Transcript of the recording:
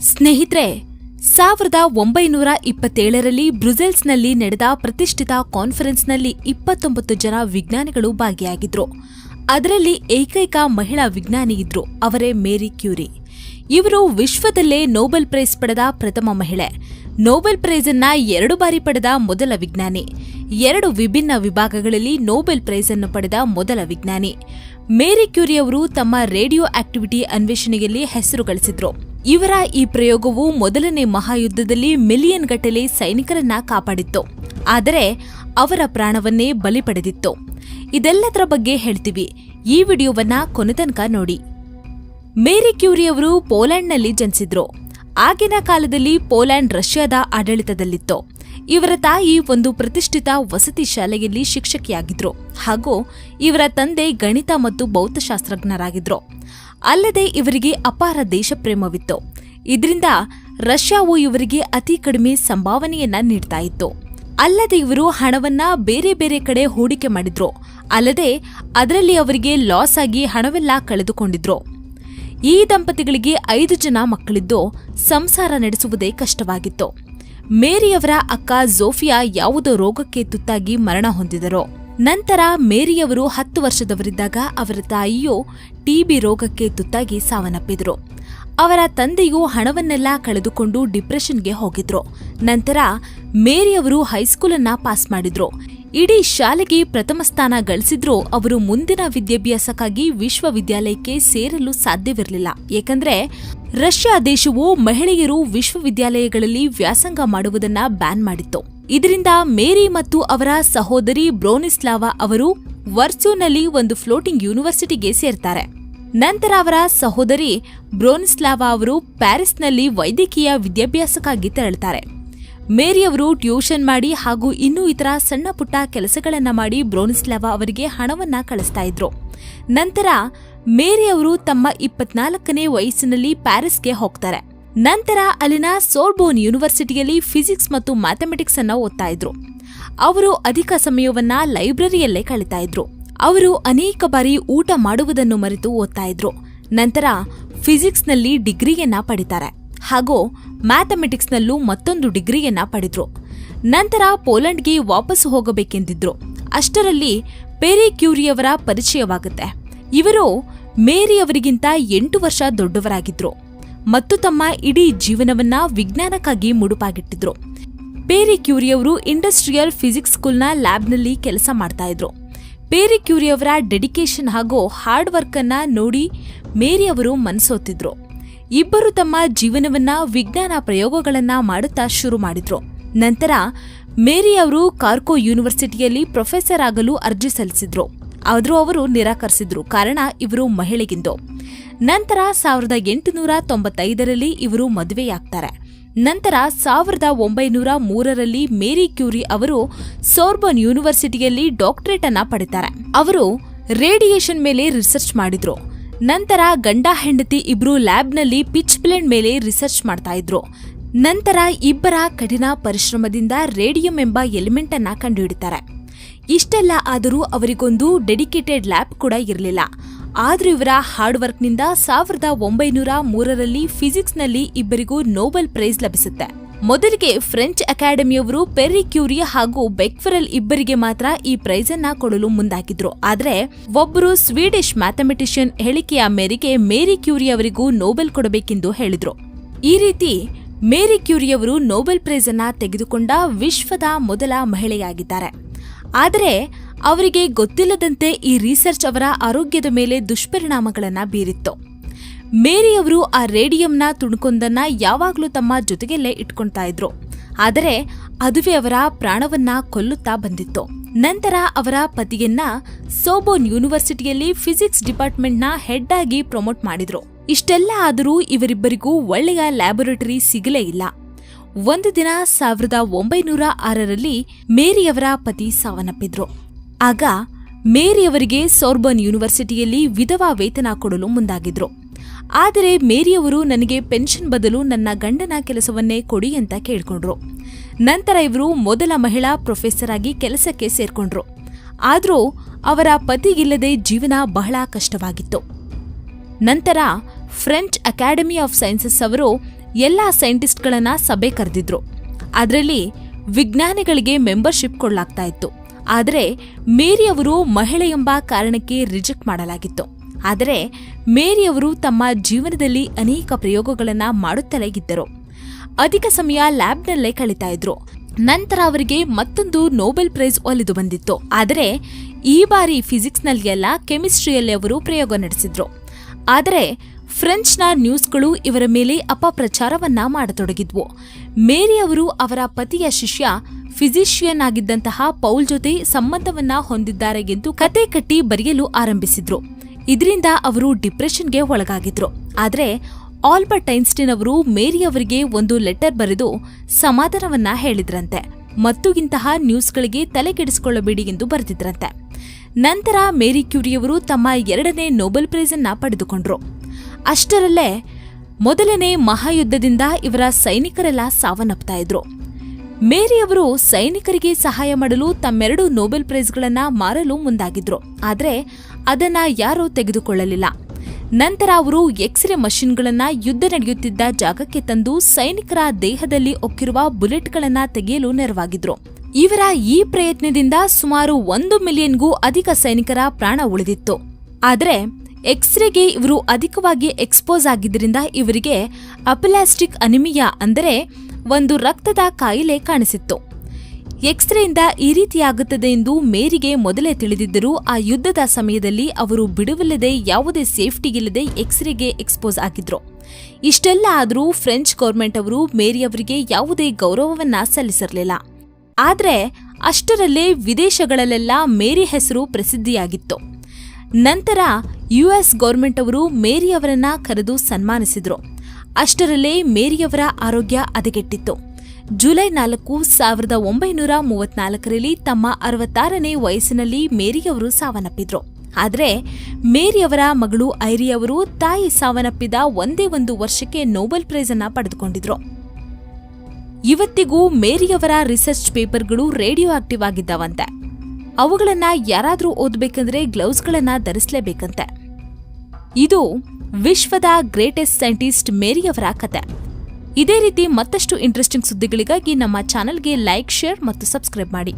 ಸ್ನೇಹಿತರೆ, ಸಾವಿರದ ಒಂಬೈನೂರ ಇಪ್ಪತ್ತೇಳರಲ್ಲಿ ಬ್ರುಸೆಲ್ಸ್ನಲ್ಲಿ ನಡೆದ ಪ್ರತಿಷ್ಠಿತ ಕಾನ್ಫರೆನ್ಸ್ನಲ್ಲಿ ಇಪ್ಪತ್ತೊಂಬತ್ತು ಜನ ವಿಜ್ಞಾನಿಗಳು ಭಾಗಿಯಾಗಿದ್ರು. ಅದರಲ್ಲಿ ಏಕೈಕ ಮಹಿಳಾ ವಿಜ್ಞಾನಿ ಇದ್ರು, ಅವರೇ ಮೇರಿ ಕ್ಯೂರಿ. ಇವರು ವಿಶ್ವದಲ್ಲೇ ನೋಬೆಲ್ ಪ್ರೈಸ್ ಪಡೆದ ಪ್ರಥಮ ಮಹಿಳೆ. ನೋಬೆಲ್ ಪ್ರೈಸ್ ಅನ್ನ ಎರಡು ಬಾರಿ ಪಡೆದ ಮೊದಲ ವಿಜ್ಞಾನಿ. ಎರಡು ವಿಭಿನ್ನ ವಿಭಾಗಗಳಲ್ಲಿ ನೋಬೆಲ್ ಪ್ರೈಸ್ ಅನ್ನು ಪಡೆದ ಮೊದಲ ವಿಜ್ಞಾನಿ. ಮೇರಿ ಕ್ಯೂರಿ ಅವರು ತಮ್ಮ ರೇಡಿಯೋ ಆಕ್ಟಿವಿಟಿ ಅನ್ವೇಷಣೆಯಲ್ಲಿ ಹೆಸರು ಗಳಿಸಿದ್ರು ಇವರ ಈ ಪ್ರಯೋಗವು ಮೊದಲನೇ ಮಹಾಯುದ್ಧದಲ್ಲಿ ಮಿಲಿಯನ್ ಗಟ್ಟಲೆ ಸೈನಿಕರನ್ನ ಕಾಪಾಡಿತ್ತು. ಆದರೆ ಅವರ ಪ್ರಾಣವನ್ನೇ ಬಲಿ ಪಡೆದಿತ್ತು. ಇದೆಲ್ಲದರ ಬಗ್ಗೆ ಹೇಳ್ತೀವಿ. ಈ ವಿಡಿಯೋವನ್ನ ಕೊನೆತನಕ ನೋಡಿ. ಮೇರಿ ಕ್ಯೂರಿ ಅವರು ಪೋಲೆಂಡ್ನಲ್ಲಿ ಜನಿಸಿದ್ರು. ಆಗಿನ ಕಾಲದಲ್ಲಿ ಪೋಲೆಂಡ್ ರಷ್ಯಾದ ಆಡಳಿತದಲ್ಲಿತ್ತು. ಇವರ ತಾಯಿ ಒಂದು ಪ್ರತಿಷ್ಠಿತ ವಸತಿ ಶಾಲೆಯಲ್ಲಿ ಶಿಕ್ಷಕಿಯಾಗಿದ್ರು. ಹಾಗೂ ಇವರ ತಂದೆ ಗಣಿತ ಮತ್ತು ಭೌತಶಾಸ್ತ್ರಜ್ಞರಾಗಿದ್ರು. ಅಲ್ಲದೆ ಇವರಿಗೆ ಅಪಾರ ದೇಶಪ್ರೇಮವಿತ್ತು. ಇದರಿಂದ ರಷ್ಯಾವು ಇವರಿಗೆ ಅತಿ ಕಡಿಮೆ ಸಂಭಾವನೆಯನ್ನ ನೀಡ್ತಾ ಇತ್ತು. ಅಲ್ಲದೆ ಇವರು ಹಣವನ್ನ ಬೇರೆ ಬೇರೆ ಕಡೆ ಹೂಡಿಕೆ ಮಾಡಿದ್ರು. ಅಲ್ಲದೆ ಅದರಲ್ಲಿ ಅವರಿಗೆ ಲಾಸ್ ಆಗಿ ಹಣವೆಲ್ಲ ಕಳೆದುಕೊಂಡಿದ್ರು. ಈ ದಂಪತಿಗಳಿಗೆ ಐದು ಜನ ಮಕ್ಕಳಿದ್ದು ಸಂಸಾರ ನಡೆಸುವುದೇ ಕಷ್ಟವಾಗಿತ್ತು. ಮೇರಿಯವರ ಅಕ್ಕ ಝೋಫಿಯಾ ಯಾವುದೋ ರೋಗಕ್ಕೆ ತುತ್ತಾಗಿ ಮರಣ ಹೊಂದಿದರು. ನಂತರ ಮೇರಿಯವರು ಹತ್ತು ವರ್ಷದವರಿದ್ದಾಗ ಅವರ ತಾಯಿಯು ಟಿಬಿ ರೋಗಕ್ಕೆ ತುತ್ತಾಗಿ ಸಾವನ್ನಪ್ಪಿದ್ರು. ಅವರ ತಂದೆಯು ಹಣವನ್ನೆಲ್ಲ ಕಳೆದುಕೊಂಡು ಡಿಪ್ರೆಷನ್ಗೆ ಹೋಗಿದ್ರು. ನಂತರ ಮೇರಿಯವರು ಹೈಸ್ಕೂಲನ್ನ ಪಾಸ್ ಮಾಡಿದ್ರು. ಇಡೀ ಶಾಲೆಗೆ ಪ್ರಥಮ ಸ್ಥಾನ ಗಳಿಸಿದ್ರೂ ಅವರು ಮುಂದಿನ ವಿದ್ಯಾಭ್ಯಾಸಕ್ಕಾಗಿ ವಿಶ್ವವಿದ್ಯಾಲಯಕ್ಕೆ ಸೇರಲು ಸಾಧ್ಯವಿರಲಿಲ್ಲ. ಏಕೆಂದರೆ ರಷ್ಯಾ ದೇಶವು ಮಹಿಳೆಯರು ವಿಶ್ವವಿದ್ಯಾಲಯಗಳಲ್ಲಿ ವ್ಯಾಸಂಗ ಮಾಡುವುದನ್ನ ಬ್ಯಾನ್ ಮಾಡಿತ್ತು. ಇದರಿಂದ ಮೇರಿ ಮತ್ತು ಅವರ ಸಹೋದರಿ ಬ್ರೋನಿಸ್ಲಾವಾ ಅವರು ವರ್ಸೂನಲ್ಲಿ ಒಂದು ಫ್ಲೋಟಿಂಗ್ ಯೂನಿವರ್ಸಿಟಿಗೆ ಸೇರ್ತಾರೆ. ನಂತರ ಅವರ ಸಹೋದರಿ ಬ್ರೋನಿಸ್ಲಾವಾ ಅವರು ಪ್ಯಾರಿಸ್ನಲ್ಲಿ ವೈದ್ಯಕೀಯ ವಿದ್ಯಾಭ್ಯಾಸಕ್ಕಾಗಿ ತೆರಳುತ್ತಾರೆ. ಮೇರಿಯವರು ಟ್ಯೂಷನ್ ಮಾಡಿ ಹಾಗೂ ಇನ್ನೂ ಇತರ ಸಣ್ಣ ಪುಟ್ಟ ಕೆಲಸಗಳನ್ನು ಮಾಡಿ ಬ್ರೋನಿಸ್ಲಾವಾ ಅವರಿಗೆ ಹಣವನ್ನ ಕಳಿಸ್ತಾ ಇದ್ರು. ನಂತರ ಮೇರಿ ಅವರು ತಮ್ಮ ಇಪ್ಪತ್ನಾಲ್ಕನೇ ವಯಸ್ಸಿನಲ್ಲಿ ಪ್ಯಾರಿಸ್ಗೆ ಹೋಗ್ತಾರೆ. ನಂತರ ಅಲ್ಲಿನ ಸೋರ್ಬೋನ್ ಯೂನಿವರ್ಸಿಟಿಯಲ್ಲಿ ಫಿಸಿಕ್ಸ್ ಮತ್ತು ಮ್ಯಾಥಮೆಟಿಕ್ಸ್ ಅನ್ನ ಓದ್ತಾ ಇದ್ರು. ಅವರು ಅಧಿಕ ಸಮಯವನ್ನ ಲೈಬ್ರರಿಯಲ್ಲೇ ಕಳೀತಾ ಇದ್ರು. ಅವರು ಅನೇಕ ಬಾರಿ ಊಟ ಮಾಡುವುದನ್ನು ಮರೆತು ಓದ್ತಾ ಇದ್ರು. ನಂತರ ಫಿಸಿಕ್ಸ್ನಲ್ಲಿ ಡಿಗ್ರಿಯನ್ನ ಪಡಿತಾರೆ. ಹಾಗೂ ಮ್ಯಾಥಮೆಟಿಕ್ಸ್ನಲ್ಲೂ ಮತ್ತೊಂದು ಡಿಗ್ರಿಯನ್ನ ಪಡೆದ್ರು. ನಂತರ ಪೋಲೆಂಡ್ಗೆ ವಾಪಸ್ ಹೋಗಬೇಕೆಂದಿದ್ರು. ಅಷ್ಟರಲ್ಲಿ ಪೇರಿ ಕ್ಯೂರಿಯವರ ಪರಿಚಯವಾಗುತ್ತೆ. ಇವರು ಮೇರಿ ಅವರಿಗಿಂತ ಎಂಟು ವರ್ಷ ದೊಡ್ಡವರಾಗಿದ್ರು. ಮತ್ತು ತಮ್ಮ ಇಡೀ ಜೀವನವನ್ನ ವಿಜ್ಞಾನಕ್ಕಾಗಿ ಮುಡುಪಾಗಿಟ್ಟಿದ್ರು. ಪೇರಿ ಕ್ಯೂರಿಯವರು ಇಂಡಸ್ಟ್ರಿಯಲ್ ಫಿಸಿಕ್ಸ್ ಸ್ಕೂಲ್ನ ಲ್ಯಾಬ್ನಲ್ಲಿ ಕೆಲಸ ಮಾಡ್ತಾ ಇದ್ರು ಪೇರಿ ಕ್ಯೂರಿಯವರ ಡೆಡಿಕೇಶನ್ ಹಾಗೂ ಹಾರ್ಡ್ ವರ್ಕ್ ಅನ್ನ ನೋಡಿ ಮೇರಿ ಅವರು ಮನಸೋತಿದ್ರು. ಇಬ್ಬರು ತಮ್ಮ ಜೀವನವನ್ನ ವಿಜ್ಞಾನ ಪ್ರಯೋಗಗಳನ್ನ ಮಾಡುತ್ತಾ ಶುರು ಮಾಡಿದ್ರು. ನಂತರ ಮೇರಿ ಅವರು ಕಾರ್ಕೋ ಯೂನಿವರ್ಸಿಟಿಯಲ್ಲಿ ಪ್ರೊಫೆಸರ್ ಆಗಲು ಅರ್ಜಿ ಸಲ್ಲಿಸಿದ್ರು. ಆದರೂ ಅವರು ನಿರಾಕರಿಸಿದ್ರು. ಕಾರಣ ಇವರು ಮಹಿಳೆಗಿಂದು. ನಂತರ ಸಾವಿರದ ಎಂಟುನೂರ ತೊಂಬತ್ತೈದರಲ್ಲಿ ಇವರು ಮದುವೆಯಾಗ್ತಾರೆ. ನಂತರ ಸಾವಿರದ ಒಂಬೈನೂರ ಮೂರರಲ್ಲಿ ಮೇರಿ ಕ್ಯೂರಿ ಅವರು ಸೋರ್ಬನ್ ಯೂನಿವರ್ಸಿಟಿಯಲ್ಲಿ ಡಾಕ್ಟರೇಟ್ ಅನ್ನ ಪಡಿತಾರೆ ಅವರು ರೇಡಿಯೇಷನ್ ಮೇಲೆ ರಿಸರ್ಚ್ ಮಾಡಿದ್ರು. ನಂತರ ಗಂಡ ಹೆಂಡತಿ ಇಬ್ರು ಲ್ಯಾಬ್ನಲ್ಲಿ ಪಿಚ್ ಬ್ಲೆಂಡ್ ಮೇಲೆ ರಿಸರ್ಚ್ ಮಾಡ್ತಾ ಇದ್ರು. ನಂತರ ಇಬ್ಬರ ಕಠಿಣ ಪರಿಶ್ರಮದಿಂದ ರೇಡಿಯಂ ಎಂಬ ಎಲಿಮೆಂಟ್ ಅನ್ನ ಕಂಡುಹಿಡಿತಾರೆ. ಇಷ್ಟೆಲ್ಲ ಆದರೂ ಅವರಿಗೊಂದು ಡೆಡಿಕೇಟೆಡ್ ಲ್ಯಾಬ್ ಕೂಡ ಇರಲಿಲ್ಲ. ಆದ್ರೂ ಇವರ ಹಾರ್ಡ್ ವರ್ಕ್ನಿಂದ ಸಾವಿರದ ಒಂಬೈನೂರ ಮೂರರಲ್ಲಿ ಫಿಸಿಕ್ಸ್ನಲ್ಲಿ ಇಬ್ಬರಿಗೂ ನೊಬೆಲ್ ಪ್ರೈಸ್ ಲಭಿಸುತ್ತೆ. ಮೊದಲಿಗೆ ಫ್ರೆಂಚ್ ಅಕಾಡೆಮಿಯವರು ಪೆರಿ ಕ್ಯೂರಿ ಹಾಗೂ ಬೆಕ್ಫರಲ್ ಇಬ್ಬರಿಗೆ ಮಾತ್ರ ಈ ಪ್ರೈಸ್ ಅನ್ನ ಕೊಡಲು ಮುಂದಾಗಿದ್ರು. ಆದ್ರೆ ಒಬ್ಬರು ಸ್ವೀಡಿಶ್ ಮ್ಯಾಥಮೆಟಿಷಿಯನ್ ಹೇಳಿಕೆಯ ಮೇರೆಗೆ ಮೇರಿ ಕ್ಯೂರಿ ಅವರಿಗೂ ನೊಬೆಲ್ ಕೊಡಬೇಕೆಂದು ಹೇಳಿದ್ರು. ಈ ರೀತಿ ಮೇರಿ ಕ್ಯೂರಿ ಅವರು ನೊಬೆಲ್ ಪ್ರೈಸ್ ಅನ್ನ ತೆಗೆದುಕೊಂಡ ವಿಶ್ವದ ಮೊದಲ ಮಹಿಳೆಯಾಗಿದ್ದಾರೆ. ಆದರೆ ಅವರಿಗೆ ಗೊತ್ತಿಲ್ಲದಂತೆ ಈ ರಿಸರ್ಚ್ ಅವರ ಆರೋಗ್ಯದ ಮೇಲೆ ದುಷ್ಪರಿಣಾಮಗಳನ್ನು ಬೀರಿತ್ತು. ಮೇರಿಯವರು ಆ ರೇಡಿಯಂನ ತುಣುಕೊಂದನ್ನ ಯಾವಾಗಲೂ ತಮ್ಮ ಜೊತೆಗಲ್ಲೇ ಇಟ್ಕೊಳ್ತಾ ಇದ್ರು. ಆದರೆ ಅದುವೇ ಅವರ ಪ್ರಾಣವನ್ನ ಕೊಲ್ಲುತ್ತಾ ಬಂದಿತ್ತು. ನಂತರ ಅವರ ಪತಿಯನ್ನ ಸೋಬೋನ್ ಯೂನಿವರ್ಸಿಟಿಯಲ್ಲಿ ಫಿಸಿಕ್ಸ್ ಡಿಪಾರ್ಟ್ಮೆಂಟ್ನ ಹೆಡ್ ಆಗಿ ಪ್ರಮೋಟ್ ಮಾಡಿದ್ರು. ಇಷ್ಟೆಲ್ಲ ಆದರೂ ಇವರಿಬ್ಬರಿಗೂ ಒಳ್ಳೆಯ ಲ್ಯಾಬೊರೇಟರಿ ಸಿಗಲೇ ಇಲ್ಲ. ಒಂದು ದಿನ ಸಾವಿರದ ಒಂಬೈನೂರ ಆರರಲ್ಲಿ ಮೇರಿಯವರ ಪತಿ ಸಾವನ್ನಪ್ಪಿದ್ರು. ಆಗ ಮೇರಿಯವರಿಗೆ ಸೋರ್ಬನ್ ಯೂನಿವರ್ಸಿಟಿಯಲ್ಲಿ ವಿಧವಾ ವೇತನ ಕೊಡಲು ಮುಂದಾಗಿದ್ರು. ಆದರೆ ಮೇರಿಯವರು ನನಗೆ ಪೆನ್ಷನ್ ಬದಲು ನನ್ನ ಗಂಡನ ಕೆಲಸವನ್ನೇ ಕೊಡಿ ಅಂತ ಕೇಳಿಕೊಂಡ್ರು. ನಂತರ ಇವರು ಮೊದಲ ಮಹಿಳಾ ಪ್ರೊಫೆಸರ್ ಆಗಿ ಕೆಲಸಕ್ಕೆ ಸೇರ್ಕೊಂಡ್ರು. ಆದರೂ ಅವರ ಪತಿಗಿಲ್ಲದೆ ಜೀವನ ಬಹಳ ಕಷ್ಟವಾಗಿತ್ತು. ನಂತರ ಫ್ರೆಂಚ್ ಅಕಾಡೆಮಿ ಆಫ್ ಸೈನ್ಸಸ್ ಅವರು ಎಲ್ಲ ಸೈಂಟಿಸ್ಟ್ಗಳನ್ನ ಸಭೆ ಕರೆದಿದ್ರು. ಅದರಲ್ಲಿ ವಿಜ್ಞಾನಿಗಳಿಗೆ ಮೆಂಬರ್ಶಿಪ್ ಕೊಡಲಾಗ್ತಾ ಇತ್ತು. ಆದರೆ ಮೇರಿ ಅವರು ಮಹಿಳೆ ಎಂಬ ಕಾರಣಕ್ಕೆ ರಿಜೆಕ್ಟ್ ಮಾಡಲಾಗಿತ್ತು. ಆದರೆ ಮೇರಿಯವರು ತಮ್ಮ ಜೀವನದಲ್ಲಿ ಅನೇಕ ಪ್ರಯೋಗಗಳನ್ನು ಮಾಡುತ್ತಲೇ ಇದ್ದರು. ಅಧಿಕ ಸಮಯ ಲ್ಯಾಬ್ನಲ್ಲೇ ಕಳೀತಾ ಇದ್ರು. ನಂತರ ಅವರಿಗೆ ಮತ್ತೊಂದು ನೋಬೆಲ್ ಪ್ರೈಸ್ ಒಲಿದು ಬಂದಿತ್ತು. ಆದರೆ ಈ ಬಾರಿ ಫಿಸಿಕ್ಸ್ನಲ್ಲಿ ಅಲ್ಲ ಕೆಮಿಸ್ಟ್ರಿಯಲ್ಲಿ ಅವರು ಪ್ರಯೋಗ ನಡೆಸಿದ್ರು. ಆದರೆ ಫ್ರೆಂಚ್ನ ನ್ಯೂಸ್ಗಳು ಇವರ ಮೇಲೆ ಅಪಪ್ರಚಾರವನ್ನ ಮಾಡತೊಡಗಿದ್ವು. ಮೇರಿ ಅವರು ಅವರ ಪತಿಯ ಶಿಷ್ಯ ಫಿಸಿಷಿಯನ್ ಆಗಿದ್ದಂತಹ ಪೌಲ್ ಜೊತೆ ಸಂಬಂಧವನ್ನ ಹೊಂದಿದ್ದಾರೆ ಎಂದು ಕತೆ ಕಟ್ಟಿ ಬರೆಯಲು ಆರಂಭಿಸಿದ್ರು. ಇದರಿಂದ ಅವರು ಡಿಪ್ರೆಷನ್ಗೆ ಒಳಗಾಗಿದ್ರು. ಆದರೆ ಆಲ್ಬರ್ಟ್ ಐನ್ಸ್ಟೀನ್ ಅವರು ಮೇರಿ ಅವರಿಗೆ ಒಂದು ಲೆಟರ್ ಬರೆದು ಸಮಾಧಾನವನ್ನ ಹೇಳಿದ್ರಂತೆ. ಮತ್ತು ಇಂತಹ ನ್ಯೂಸ್ಗಳಿಗೆ ತಲೆಕೆಡಿಸಿಕೊಳ್ಳಬೇಡಿ ಎಂದು ಬರೆದಿದ್ರಂತೆ. ನಂತರ ಮೇರಿ ಕ್ಯೂರಿಯವರು ತಮ್ಮ ಎರಡನೇ ನೊಬೆಲ್ ಪ್ರೈಸ್ ಅನ್ನ ಪಡೆದುಕೊಂಡ್ರು. ಅಷ್ಟರಲ್ಲೇ ಮೊದಲನೇ ಮಹಾಯುದ್ಧದಿಂದ ಇವರ ಸೈನಿಕರೆಲ್ಲ ಸಾವನ್ನಪ್ತಾ ಇದ್ರು. ಮೇರಿ ಅವರು ಸೈನಿಕರಿಗೆ ಸಹಾಯ ಮಾಡಲು ತಮ್ಮೆರಡು ನೋಬೆಲ್ ಪ್ರೈಸ್ಗಳನ್ನ ಮಾರಲು ಮುಂದಾಗಿದ್ರು. ಆದರೆ ಅದನ್ನ ಯಾರೂ ತೆಗೆದುಕೊಳ್ಳಲಿಲ್ಲ. ನಂತರ ಅವರು ಎಕ್ಸ್ರೇ ಮಷಿನ್ಗಳನ್ನ ಯುದ್ಧ ನಡೆಯುತ್ತಿದ್ದ ಜಾಗಕ್ಕೆ ತಂದು ಸೈನಿಕರ ದೇಹದಲ್ಲಿ ಒಕ್ಕಿರುವ ಬುಲೆಟ್ಗಳನ್ನ ತೆಗೆಯಲು ನೆರವಾಗಿದ್ರು. ಇವರ ಈ ಪ್ರಯತ್ನದಿಂದ ಸುಮಾರು ಒಂದು ಮಿಲಿಯನ್ಗೂ ಅಧಿಕ ಸೈನಿಕರ ಪ್ರಾಣ ಉಳಿದಿತ್ತು. ಆದರೆ ಎಕ್ಸ್ರೇಗೆ ಇವರು ಅಧಿಕವಾಗಿ ಎಕ್ಸ್ಪೋಸ್ ಆಗಿದ್ದರಿಂದ ಇವರಿಗೆ ಅಪಲಾಸ್ಟಿಕ್ ಅನಿಮಿಯಾ ಅಂದರೆ ಒಂದು ರಕ್ತದ ಕಾಯಿಲೆ ಕಾಣಿಸಿತ್ತು. ಎಕ್ಸ್ರೇಯಿಂದ ಈ ರೀತಿಯಾಗುತ್ತದೆ ಎಂದು ಮೇರಿಗೆ ಮೊದಲೇ ತಿಳಿದಿದ್ದರೂ ಆ ಯುದ್ಧದ ಸಮಯದಲ್ಲಿ ಅವರು ಬಿಡುವಿಲ್ಲದೆ ಯಾವುದೇ ಸೇಫ್ಟಿ ಇಲ್ಲದೆ ಎಕ್ಸ್ರೇಗೆ ಎಕ್ಸ್ಪೋಸ್ ಆಗಿದ್ರು. ಇಷ್ಟೆಲ್ಲ ಆದರೂ ಫ್ರೆಂಚ್ ಗೌರ್ಮೆಂಟ್ ಅವರು ಮೇರಿ ಅವರಿಗೆ ಯಾವುದೇ ಗೌರವವನ್ನ ಸಲ್ಲಿಸಿರಲಿಲ್ಲ. ಆದರೆ ಅಷ್ಟರಲ್ಲೇ ವಿದೇಶಗಳಲ್ಲೆಲ್ಲ ಮೇರಿ ಹೆಸರು ಪ್ರಸಿದ್ಧಿಯಾಗಿತ್ತು. ನಂತರ ಯುಎಸ್ ಗೌರ್ಮೆಂಟ್ ಅವರು ಮೇರಿ ಅವರನ್ನ ಕರೆದು ಸನ್ಮಾನಿಸಿದ್ರು. ಅಷ್ಟರಲ್ಲೇ ಮೇರಿಯವರ ಆರೋಗ್ಯ ಹದಗೆಟ್ಟಿತ್ತು. ಜುಲೈ ನಾಲ್ಕು ಸಾವಿರದ ಒಂಬೈನೂರ ಮೂವತ್ನಾಲ್ಕರಲ್ಲಿ ತಮ್ಮ ಅರವತ್ತಾರನೇ ವಯಸ್ಸಿನಲ್ಲಿ ಮೇರಿಯವರು ಸಾವನ್ನಪ್ಪಿದ್ರು. ಆದರೆ ಮೇರಿಯವರ ಮಗಳು ಐರಿಯವರು ತಾಯಿ ಸಾವನ್ನಪ್ಪಿದ ಒಂದೇ ಒಂದು ವರ್ಷಕ್ಕೆ ನೊಬೆಲ್ ಪ್ರೈಸ್ ಅನ್ನ ಪಡೆದುಕೊಂಡಿದ್ರು. ಇವತ್ತಿಗೂ ಮೇರಿಯವರ ರಿಸರ್ಚ್ ಪೇಪರ್ಗಳು ರೇಡಿಯೋ ಆಕ್ಟಿವ್ ಆಗಿದ್ದಾವಂತೆ. ಅವುಗಳನ್ನ ಯಾರಾದರೂ ಓದಬೇಕಂದ್ರೆ ಗ್ಲೌಸ್ಗಳನ್ನ ಧರಿಸಲೇಬೇಕಂತೆ. ಇದು ವಿಶ್ವದ ಗ್ರೇಟೆಸ್ಟ್ ಸೈಂಟಿಸ್ಟ್ ಮೇರಿಯವರ ಕತೆ. ಇದೇ ರೀತಿ ಮತ್ತಷ್ಟು ಇಂಟ್ರೆಸ್ಟಿಂಗ್ ಸುದ್ದಿಗಳಿಗಾಗಿ ನಮ್ಮ ಚಾನೆಲ್ಗೆ ಲೈಕ್ ಶೇರ್ ಮತ್ತು ಸಬ್ಸ್ಕ್ರೈಬ್ ಮಾಡಿ.